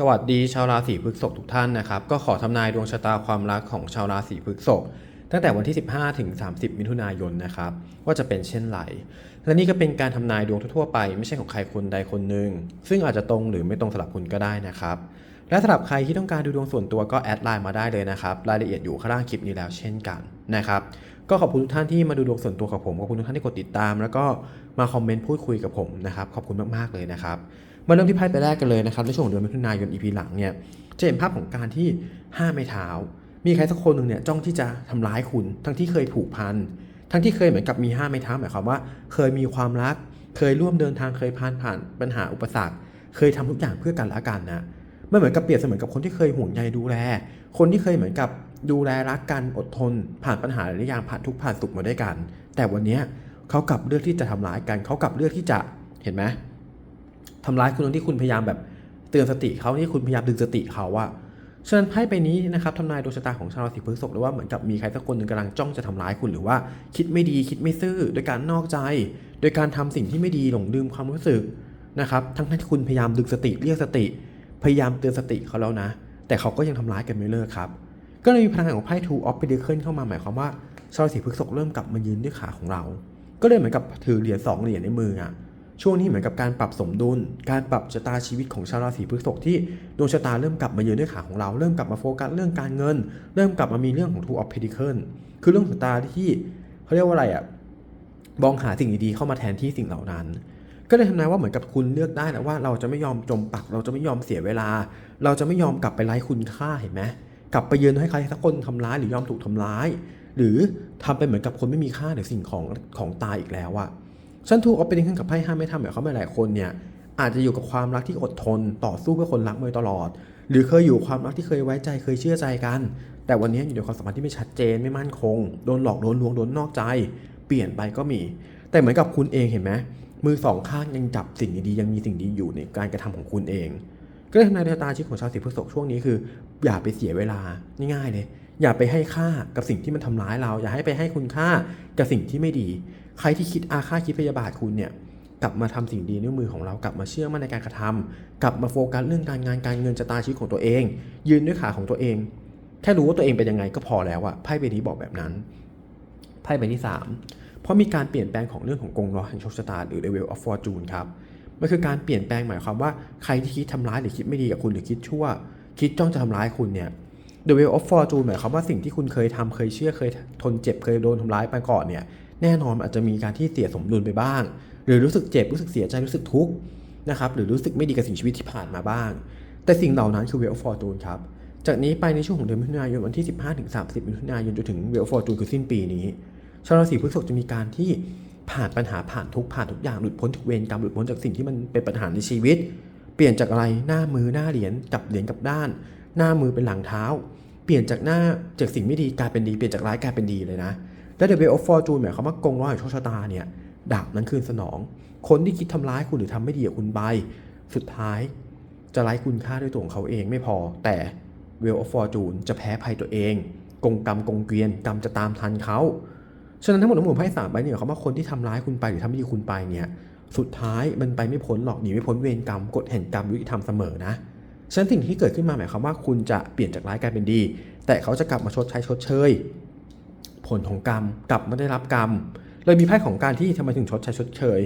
สวัสดีชาวราศีพฤษภทุกท่านนะครับ ก็ขอทำนายดวงชะตาความรักของชาวราศีพฤษภตั้งแต่วันที่ 15 ถึง 30 มิถุนายนนะครับ ว่าจะเป็นเช่นไรและนี่ก็เป็นการทำนายดวงทั่วๆไปไม่ใช่ของใครคนใดคนหนึ่งซึ่งอาจจะตรงหรือไม่ตรงสำหรับคุณก็ได้นะครับ และสำหรับใครที่ต้องการดูดวงส่วนตัวก็แอดไลน์มาได้เลยนะครับ รายละเอียดอยู่ข้างล่างคลิปนี้แล้วเช่นกันนะครับ ก็ขอบคุณทุกท่านที่มาดูดวงส่วนตัวกับผมขอบคุณทุกท่านที่กดติดตาม แล้วก็มาคอมเมนต์พูดคุยกับผมนะครับ ขอบคุณมากๆเลยนะครับ มาเริ่มที่ไพ่ใบแรกกันเลยนะครับในช่วงเดือนมิถุนายน EP หลังเนี่ยจะเห็นภาพของการที่ห้ามไม่เท้า มีใครสักคนหนึ่งเนี่ยจ้องที่จะทำร้ายคุณ ทั้งที่เคยผูกพันทั้งที่เคยเหมือนกับมีห้ามไม่เท้าหมายความว่า เคยมีความรัก เคยร่วมเดินทางเคยผ่านผ่านปัญหาอุปสรรค เคยทำทุกอย่างเพื่อกันและกันนะมันเหมือนกับเปรียบเสมือนกับคนที่เคยห่วงใยดูแล คนที่เคยเหมือนกับดูแลรักกันอดทน ผ่านปัญหาหลายอย่างผ่านทุกผ่านสุขมาด้วยกัน แต่วันนี้เขากลับเลือกที่จะทำร้ายกันเขากลับเลือกที่จะเห็นไหม ทำร้ายคุณตรงที่คุณพยายามแบบเตือนสติเขาที่คุณพยายามดึงสติเขาว่าฉะนั้นไพ่ใบนี้นะครับทำนายดวงชะตาของชาวราศีพฤษภเลยว่าเหมือนกับมีใครสักคนหนึ่งกำลังจ้องจะทำร้ายคุณหรือว่าคิดไม่ดีคิดไม่ซื่อโดยการนอกใจ โดยการทำสิ่งที่ไม่ดีหลงลืมความรู้สึกนะครับทั้งที่คุณพยายามดึงสติเรียกสติ พยายามเตือนสติเขาแล้วนะ แต่เขาก็ยังทำร้ายกันไม่เลิกครับก็เลยมีพลังงานของไพ่ Two of Pentacles เข้ามาหมายความว่าชาวราศีพฤษภเริ่มกลับมายืนด้วยขาของเรา ก็เลยเหมือนกับถือเหรียญสองเหรียญในมืออะ ช่วงนี้เหมือนกับการปรับสมดุล การปรับชะตาชีวิตของชาวราศีพฤษภที่ดวงชะตาเริ่มกลับมาเยือนด้วยขาของเราเริ่มกลับมาโฟกัสเรื่องการเงิน เริ่มกลับมามีเรื่องของ Two of pentacle คือเรื่องของชะตาที่เขาเรียกว่าอะไรอะมองหาสิ่งดีๆเข้ามาแทนที่สิ่งเหล่านั้น ก็เลยทำนายว่าเหมือนกับคุณเลือกได้แล้วว่าเราจะไม่ยอมจมปัก เราจะไม่ยอมเสียเวลา เราจะไม่ยอมกลับไปไร้คุณค่าเห็นไหมกลับไปเยือนให้ใครสักคนทำร้ายหรือยอมถูกทำร้าย หรือทำไปเหมือนกับคนไม่มีค่าหรือสิ่งของของตายอีกแล้วอะ ฉันถูกเอาเป็นขึ้นกับไพ่ห้ามไม่ทำหมายความว่าหลายคนเนี่ยอาจจะอยู่กับความรักที่อดทน ต่อสู้เพื่อคนรักมายตลอด หรือเคยอยู่ความรักที่เคยไว้ใจเคยเชื่อใจกัน แต่วันนี้อยู่ในความสัมพันธ์ที่ไม่ชัดเจนไม่มั่นคงโดนหลอกโดนลวงโดนนอกใจ เปลี่ยนไปก็มี แต่เหมือนกับคุณเองเห็นไหมมือสองข้างยังจับสิ่งดีๆยังมีสิ่งดีอยู่ในการกระทำของคุณเองก็เลยทำนายดวงตาชีวิตของชาวสีพฤษภช่วงนี้คือ อย่าไปเสียเวลาง่ายๆเลย อย่าไปให้ค่ากับสิ่งที่มันทำร้ายเรา อย่าให้ไปให้คุณค่ากับสิ่งที่ไม่ดี ใครที่คิดอาฆาตคิดพยาบาทคุณเนี่ยกลับมาทำสิ่งดีด้วยมือของเรากลับมาเชื่อมั่นในการกระทำกลับมาโฟกัสเรื่องการงานการเงินชะตาชีวิตของตัวเอง ยืนด้วยขาของตัวเอง แค่รู้ว่าตัวเองเป็นยังไงก็พอแล้วอะไพ่ใบนี้บอกแบบนั้นไพ่ใบที่สามเพราะมีการเปลี่ยนแปลงของเรื่องของกงล้อแห่งโชคชะตาหรือ level of fortune ครับมันคือการเปลี่ยนแปลงหมายความว่าใครที่คิดทำร้ายหรือคิดไม่ดีกับคุณหรือคิดชั่ว คิดจ้องจะทำร้ายคุณเนี่ย The Way of Fortune หมายความว่าสิ่งที่คุณเคยทำเคยเชื่อเคยทนเจ็บเคยโดนทำร้ายไปก่อนเนี่ย แน่นอนอาจจะมีการที่เสียสมดุลไปบ้าง หรือรู้สึกเจ็บรู้สึกเสียใจรู้สึกทุกข์นะครับหรือรู้สึกไม่ดีกับสิ่งชีวิตที่ผ่านมาบ้าง แต่สิ่งเหล่านั้นคือ Way of Fortune ครับจากนี้ไปในช่วงของเดือนมิถุนายนวันที่ 15-30 มิถุนายนจนถึง Way of Fortune คือสิ้นปีนี้ชาวราศีพฤษภจะมีการที่ผ่านปัญหาผ่านทุกข์ผ่านทุกอย่างหลุดพ้นจากเวรกรรมหลุดพ้นจากสิ่งที่มันเป็นปัญหาในชีวิต เปลี่ยนจากอะไรหน้ามือหน้าเหรียญกับเหรียญกับด้าน หน้ามือเป็นหลังเท้า เปลี่ยนจากหน้าจากสิ่งไม่ดีกลายเป็นดีเปลี่ยนจากร้ายกลายเป็นดีเลยนะ และ The Way of Fortune หมายความว่ากงร้อยแห่งโชคชะตาเนี่ยดาบนั้นคืนสนอง คนที่คิดทำร้ายคุณหรือทำไม่ดีกับคุณไป สุดท้ายจะไร้คุณค่าด้วยตัวของเขาเองไม่พอ แต่ Wheel of Fortune จะแพ้ภัยตัวเอง กงกรรมกงเกวียนกรรมจะตามทันเขาฉะนั้นทั้งหมดทั้งมวลไพ่สามใบเนี่ยเขามว่าคนที่ทำร้ายคุณไปหรือทำไม่ดีคุณไปเนี่ยสุดท้ายมันไปไม่พ้นหรอกหนีไม่พ้นเวรกรรมกฎแห่งกรรมยุติธรรมเสมอนะฉะนั้นสิ่งที่เกิดขึ้นมาหมายความว่าคุณจะเปลี่ยนจากร้ายกลายเป็นดี แต่เขาจะกลับมาชดใช้ชดเชย ผลของกรรมกลับไมาได้รับกรรม เลยมีไพ่ของการที่ทำไมถึงชดใช้ชดเชย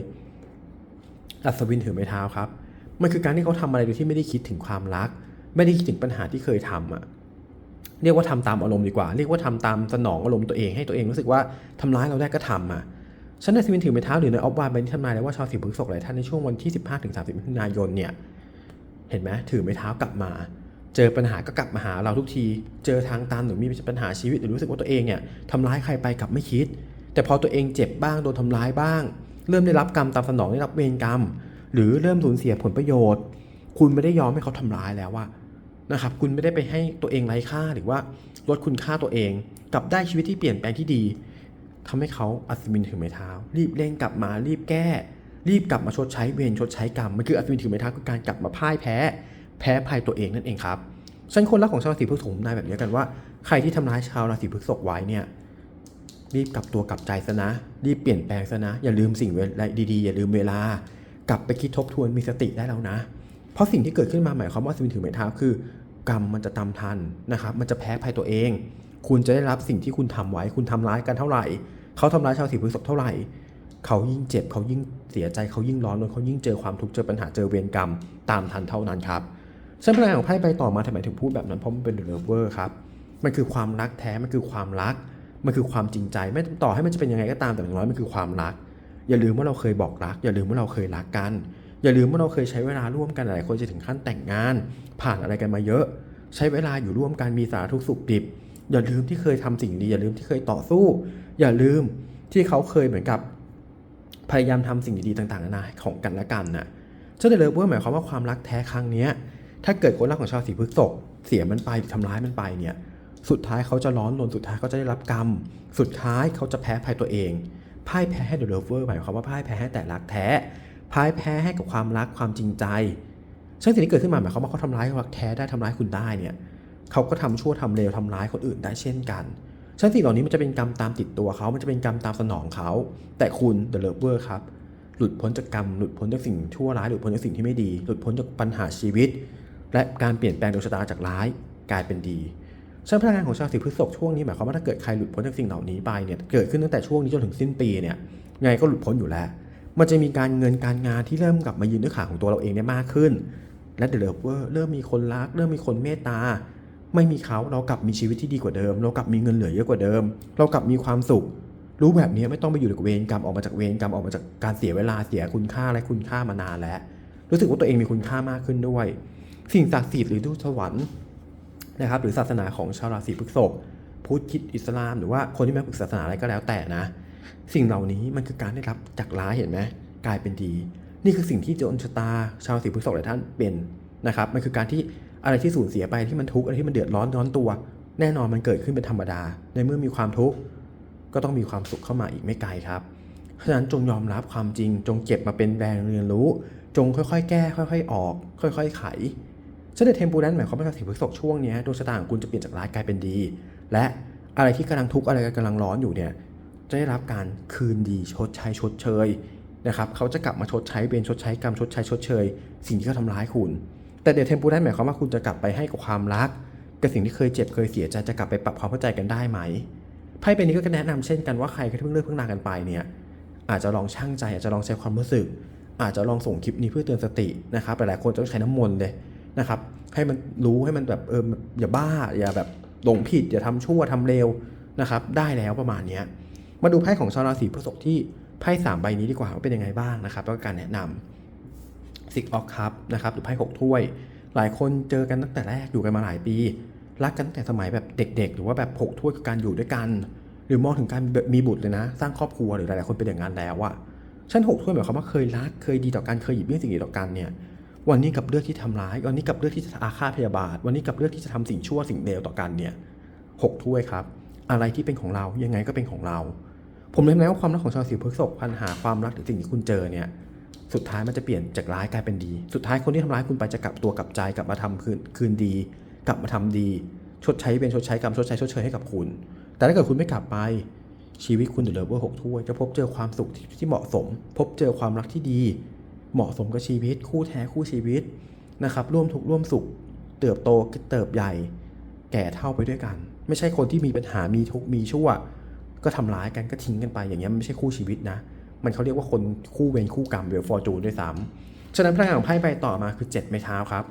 อัศวินถือไม้เท้าครับ มันคือการที่เขาทำอะไรโดยที่ไม่ได้คิดถึงความรัก ไม่ได้คิดถึงปัญหาที่เคยทำอะเรียกว่าทำตามอารมณ์ดีกว่า เรียกว่าทำตามสนองอารมณ์ตัวเองให้ตัวเองรู้สึกว่าทำร้ายเราได้ก็ทำอะฉันในสวินถือไม้เท้าหรือในออฟวานใบนี้ทำนายแล้วว่าชาวสีพฤษภหลายท่านในช่วงวันที่ 15-30มิถุนายนเนี่ยเห็นไหมถือไม้เท้ากลับมา เจอปัญหาก็กลับมาหาเราทุกที เจอทางตันหรือมีปัญหาชีวิตหรือรู้สึกว่าตัวเองเนี่ยทำร้ายใครไปกลับไม่คิด แต่พอตัวเองเจ็บบ้างโดนทำร้ายบ้าง เริ่มได้รับกรรมตามสนองได้รับเวรกรรม หรือเริ่มสูญเสียผลประโยชน์ คุณไม่ได้ยอมให้เขาทำร้ายแล้วว่านะครับคุณไม่ได้ไปให้ตัวเองไร้ค่าหรือว่าลดคุณค่าตัวเอง กลับได้ชีวิตที่เปลี่ยนแปลงที่ดีทำให้เขาอัศวินถือไม้เท้า รีบเร่งกลับมารีบแก้ รีบกลับมาชดใช้เวรชดใช้กรรมมันคืออัศวินถือไม้เท้าคือการกลับมาพ่ายแพ้ แพ้ภัยตัวเองนั่นเองครับฉันคนรักของชาวราศีพฤษภนายแบบนี้กันว่าใครที่ทำร้ายชาวราศีพฤษภไว้เนี่ยรีบกลับตัวกลับใจซะนะ รีบเปลี่ยนแปลงซะนะ อย่าลืมสิ่งเวลาดีๆ อย่าลืมเวลา กลับไปคิดทบทวนมีสติได้แล้วนะ เพราะสิ่งที่เกิดขึ้นมาหมายความว่าสิ่งถือไม้เท้าคือ กรรมมันจะตามทันนะครับ มันจะแพ้ภัยตัวเอง คุณจะได้รับสิ่งที่คุณทำไว้ คุณทำร้ายกันเท่าไหร่ เขาทำร้ายชาวสีพฤษภเท่าไหร่ เขายิ่งเจ็บ เขายิ่งเสียใจ เขายิ่งร้อนรนเขายิ่งเจอความทุกข์ เจอปัญหา เจอเวรกรรม ตามทันเท่านั้นครับ เส้นพลังของไพ่ใบต่อมาทำไมถึงพูดแบบนั้นเพราะมันเป็นเดอะเวอร์ครับมันคือความรักแท้มันคือความรัก มันคือความจริงใจไม่ต่อให้มันจะเป็นยังไงก็ตามแต่อย่างน้อยมันคือความรัก อย่าลืมว่าเราเคยบอกรัก อย่าลืมว่าเราเคยรักกัน อย่าลืมว่าเราเคยใช้เวลาร่วมกันหลายคนจะถึงขั้นแต่งงาน ผ่านอะไรกันมาเยอะ ใช้เวลาอยู่ร่วมกันมีสารทุกข์สุขดิบ อย่าลืมที่เคยทำสิ่งดีอย่าลืมที่เคยต่อสู้ อย่าลืมที่เขาเคยเหมือนกับพยายามทำสิ่งดีๆต่างๆนานาของกันและกันน่ะเจ้าเดลเวอร์หมายความว่าความรักแท้ครั้งเนี้ย ถ้าเกิดคนรักของชาวสีพฤษภเสียมันไปทำร้ายมันไปเนี่ย สุดท้ายเขาจะร้อนรนสุดท้ายเขาจะได้รับกรรม สุดท้ายเขาจะแพ้ภัยตัวเองพ่ายแพ้ให้เดลเวอร์หมายความว่าพ่ายแพ้ให้แต่รักแท้พ่ายแพ้ให้กับความรักความจริงใจ ซึ่งสิ่งที่เกิดขึ้นมาหมายความว่าเขาทำร้ายรักแท้ได้ทำร้ายคุณได้เนี่ยเขาก็ทำชั่วทำเลวทำร้ายคนอื่นได้เช่นกันฉะนั้นสิ่งเหล่านี้มันจะเป็นกรรมตามติดตัวเขา มันจะเป็นกรรมตามสนองเขา แต่คุณเดลเวอร์ครับ หลุดพ้นจากกรรม หลุดพ้นจากสิ่งชั่วร้าย หลุดพ้นจากสิ่งที่ไม่ดี หลุดพ้นจากปัญหาชีวิต และการเปลี่ยนแปลงดวงชะตาจากร้ายกลายเป็นดีฉันพลังงานของชาวสีพฤษภช่วงนี้หมายความว่าถ้าเกิดใครหลุดพ้นจากสิ่งเหล่านี้ไปเนี่ยเกิดขึ้นตั้งแต่ช่วงนี้จนถึงสิ้นปีเนี่ยไงก็หลุดพ้นอยู่แล้ว มันจะมีการเงินการงานที่เริ่มกลับมายืนด้วยขาของตัวเราเองได้มากขึ้น และเดลเวเริ่มมีคนรัก เริ่มมีคนเมตตา ไม่มีเขาเรากลับมีชีวิตที่ดีกว่าเดิม เรากลับมีเงินเหลือเยอะกว่าเดิม เรากลับมีความสุข รู้แบบนี้ไม่ต้องไปอยู่กับเวรกรรมออกมาจากเวรกรรมออกมาจากการเสียเวลาเสียคุณค่าและคุณค่ามานานแล้ว รู้สึกว่าตัวเองมีคุณค่ามากขึ้นด้วย สิ่งศักดิ์สิทธิ์หรือทูตสวรรค์นะครับหรือศาสนาของชาวราศีพฤษภพุทธคิดอิสลาม หรือว่าคนที่ไม่ฝึกศาสนาอะไรก็แล้วแต่นะ สิ่งเหล่านี้มันคือการได้รับจากร้ายเห็นไหมกลายเป็นดี นี่คือสิ่งที่ดวงชะตาชาวราศีพฤษภหลายท่านเป็นนะครับมันคือการที่อะไรที่สูญเสียไปที่มันทุกข์อะไรที่มันเดือดร้อนร้อนตัว แน่นอนมันเกิดขึ้นเป็นธรรมดา ในเมื่อมีความทุกข์ก็ต้องมีความสุขเข้ามาอีกไม่ไกลครับเพราะฉะนั้นจงยอมรับความจริงจงเก็บมาเป็นแรงเรียนรู้ จงค่อยๆ แก้ ค่อย ๆ ออก ค่อย ๆ ไข เสด็จเทมปูนั้นหมายความว่าราศีพฤษภช่วงนี้ดวงชะตาของคุณจะเปลี่ยนจากร้ายกลายเป็นดี และอะไรที่กำลังทุกข์อะไรกำลังร้อนอยู่เนี่ยจะได้รับการคืนดีชดใช้ชดเชยนะครับเขาจะกลับมาชดใช้เป็นชดใช้กรรมชดใช้ชดเชย สิ่งที่เขาทำร้ายคุณ แต่เดี๋ยวเทมปูนั้นหมายความว่าคุณจะกลับไปให้กับความรักกับสิ่งที่เคยเจ็บเคยเสียใจจะกลับไปปรับความเข้าใจกันได้ไหมไพ่ใบนี้ก็แนะนำเช่นกันว่าใครที่เพิ่งเลิกเพิ่งลากันไปเนี่ยอาจจะลองช่างใจอาจจะลองใช้ความรู้สึก อาจจะลองส่งคลิปนี้เพื่อเตือนสตินะครับหลายๆคนต้องใช้น้ำมนต์เลย นะครับ ให้มันรู้ให้มันแบบเอออย่าบ้าอย่าแบบหลงผิดอย่าทำชั่วทำเลวนะครับ ได้แล้วประมาณนี้มาดูไพ่ของชาวราศีพฤษภที่ไพ่สามใบนี้ดีกว่าว่าเป็นยังไงบ้างนะครับแล้วก็การแนะนำซิกออกคัพนะครับหรือไพ่หกถ้วย หลายคนเจอกันตั้งแต่แรกอยู่กันมาหลายปี รักกันตั้งแต่สมัยแบบเด็ก ๆ หรือว่าแบบหกถ้วยคือการอยู่ด้วยกัน หรือมองถึงการมีบุตรเลยนะ สร้างครอบครัวหรือหลายๆคนเป็นอย่างนั้นแล้วอะชั้นหกถ้วยหมายความว่าเคยรักเคยดีต่อกันเคยหยิบยื่นสิ่งดีต่อกันเนี่ย วันนี้กับเลือกที่ทำร้าย วันนี้กับเลือกที่จะอาฆาตพยาบาท วันนี้กับเลือกที่จะทำสิ่งชั่วสิ่งเลวต่อกันเนี่ยหกถ้วยครับ อะไรที่เป็นของเรายังไงก็เป็นของเรา ผมเลยนะว่าความรักของชาวสีพฤษภปัญหาความรักหรือสิ่งที่คุณเจอเนี่ยสุดท้ายมันจะเปลี่ยนจากร้ายกลายเป็นดี สุดท้ายคนที่ทำร้ายคุณไปจะกลับตัวกลับใจกลับมาทำคืนคืนดี กลับมาทำดี ชดใช้เป็นชดใช้กรรมชดใช้ชดเชยให้กับคุณ แต่ถ้าเกิดคุณไม่กลับไปชีวิตคุณเดือดร้อนหกถ้วยจะพบเจอความสุขที่เหมาะสม พบเจอความรักที่ดี เหมาะสมกับชีวิต คู่แท้คู่ชีวิตนะครับ ร่วมทุกข์ร่วมสุข เติบโตเติบใหญ่ แก่เท่าไปด้วยกัน ไม่ใช่คนที่มีปัญหามีทุกข์มีชั่ว ก็ทำร้ายกันก็ทิ้งกันไป อย่างเงี้ยมันไม่ใช่คู่ชีวิตนะ มันเขาเรียกว่าคนคู่เวรคู่กรรมหรือฟอร์จูนด้วยซ้ำฉะนั้นพลังงานของไพ่ใบต่อมาคือ7ไม้เท้าครับ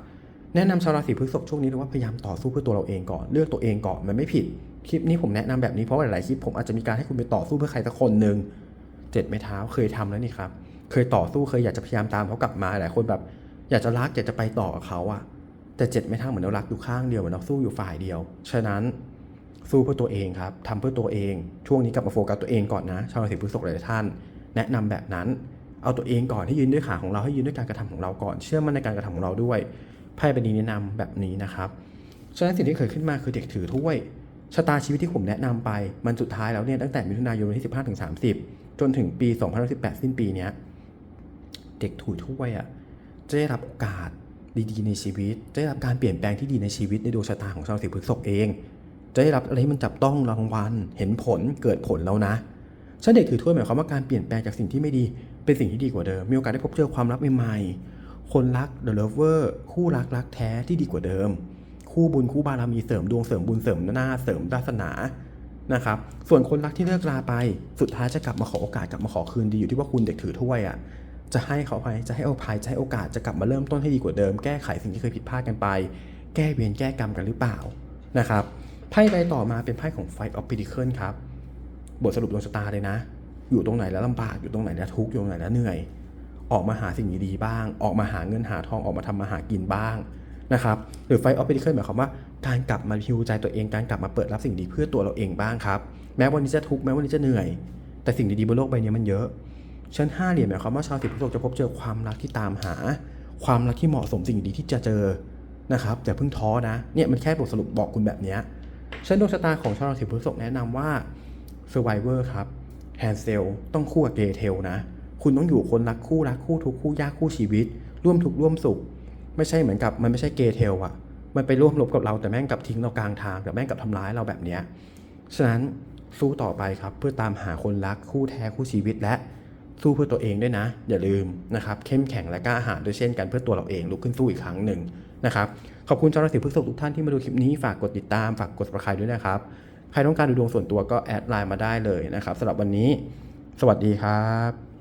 แนะนำชาวราศีพฤษภช่วงนี้เลยว่าพยายามต่อสู้เพื่อตัวเราเองก่อนเลือกตัวเองก่อนมันไม่ผิดคลิปนี้ผมแนะนำแบบนี้เพราะว่าหลายๆคลิปผมอาจจะมีการให้คุณไปต่อสู้เพื่อใครสักคนหนึ่งเจ็ดไม้เท้าเคยทำแล้วนี่ครับ เคยต่อสู้เคยอยากจะพยายามตามเขากลับมาหลายคนแบบ อยากจะรักอยากจะไปต่อกับเขาอะแต่เจ็ดไม้เท้าเหมือนเรารักอยู่ข้างเดียวเหมือนเราสู้อยู่ฝ่ายเดียว ฉะนั้นสู้เพื่อตัวเองครับทำเพื่อตัวเอง ช่วงนี้กลับมาโฟกัสตัวเองก่อนนะ ชาวราศีพฤษภหลายท่าน แนะนำแบบนั้น เอาตัวเองก่อนให้ยืนด้วยขาของเราให้ยืนด้วยการกระทำของเราก่อน เชื่อมั่นในการกระทำของเราด้วยไพ่ใบนี้แนะนำแบบนี้นะครับ ฉะนั้นสิ่งที่เกิดขึ้นมาคือเด็กถือถ้วยชะตาชีวิตที่ผมแนะนำไป มันสุดท้ายแล้วเนี่ยตั้งแต่มิถุนายนที่ 15ถึง30 จนถึงปี 2018 สิ้นปีเนี้ย เด็กถือถ้วยอะจะได้รับโอกาสดีๆในชีวิต จะได้รับการเปลี่ยนแปลงที่ดีในชีวิตในดวงชะตาของชาวราศีพฤษภเอง จะได้รับอะไรที่มันจับต้องรางวัลเห็นผลเกิดผลแล้วนะฉันเด็กถือถ้วยหมายความว่าการเปลี่ยนแปลงจากสิ่งที่ไม่ดีเป็นสิ่งที่ดีกว่าเดิม มีโอกาสได้พบเจอความรักใหม่ๆ คนรัก The Lover คู่รักรักแท้ที่ดีกว่าเดิม คู่บุญคู่บารมีเสริมดวงเสริมบุญเสริมหน้าเสริมวาสนานะครับ ส่วนคนรักที่เลิกลาไป สุดท้ายจะกลับมาขอโอกาสกลับมาขอคืนดีอยู่ที่ว่าคุณเด็กถือถ้วยอะ จะให้เขาไปจะให้อภัยจะให้โอกาสจะกลับมาเริ่มต้นให้ดีกว่าเดิม แก้ไขสิ่งที่เคยผิดพลาดกันไป แก้เวรแก้กรรมกันหรือเปล่านะครับไพ่ใบต่อมาเป็นไพ่ของ Fight of Pentacle ครับบทสรุปดวงชะตาเลยนะ อยู่ตรงไหนแล้วลำบากอยู่ตรงไหนแล้วทุกข์อยู่ตรงไหนแล้วเหนื่อย ออกมาหาสิ่งดีๆบ้าง ออกมาหาเงินหาทองออกมาทำมาหากินบ้างนะครับหรือไฟออฟเ e ิเคิลหมายความว่าการกลับมาฮิวใจตัวเองการกลับมาเปิดรับสิ่งดีเพื่อตัวเราเองบ้างครับแม้วันนี้จะทุกข์แม้วันนี้จะเหนื่อย แต่สิ่งดีๆบนโลกใบนี้มันเยอะ ชั้นห้าเหรียญหมายความว่าชาวสิบพฤษภจะพบเจอความรักที่ตามหา ความรักที่เหมาะสมสิ่งดีที่จะเจอนะครับอย่าเพิ่งท้อนะเนี่ยมันแค่บทสรุปบอกคุณแบบนี้ชั้นดวงชะตาของชาวราศีพฤษภแนะนำว่า Survivor ครับ Hand s e l ต้องคู่กับ Gay t a i l นะ คุณต้องอยู่คนรักคู่รักคู่ทุกคู่ยากคู่ชีวิต ร่วมทุกข์ร่วมสุข ไม่ใช่เหมือนกับมันไม่ใช่ Gay t a i l อะมันไปร่วมรบกับเราแต่แม่งกลับทิ้งเรากลางทางแต่แม่งกลับทำร้ายเราแบบเนี้ยฉะนั้นสู้ต่อไปครับเพื่อตามหาคนรักคู่แท้คู่ชีวิตและ สู้เพื่อตัวเองด้วยนะ อย่าลืมนะครับเข้มแข็งและกล้าหาญด้วยเช่นกันเพื่อตัวเราเองลุกขึ้นสู้อีกครั้งหนึ่งนะครับขอบคุณชาวราศีพฤษภทุกท่านที่มาดูคลิปนี้ฝากกดติดตามฝากกด subscribe ด้วยนะครับใครต้องการดูดวงส่วนตัวก็แอดไลน์มาได้เลยนะครับสำหรับวันนี้ สวัสดีครับ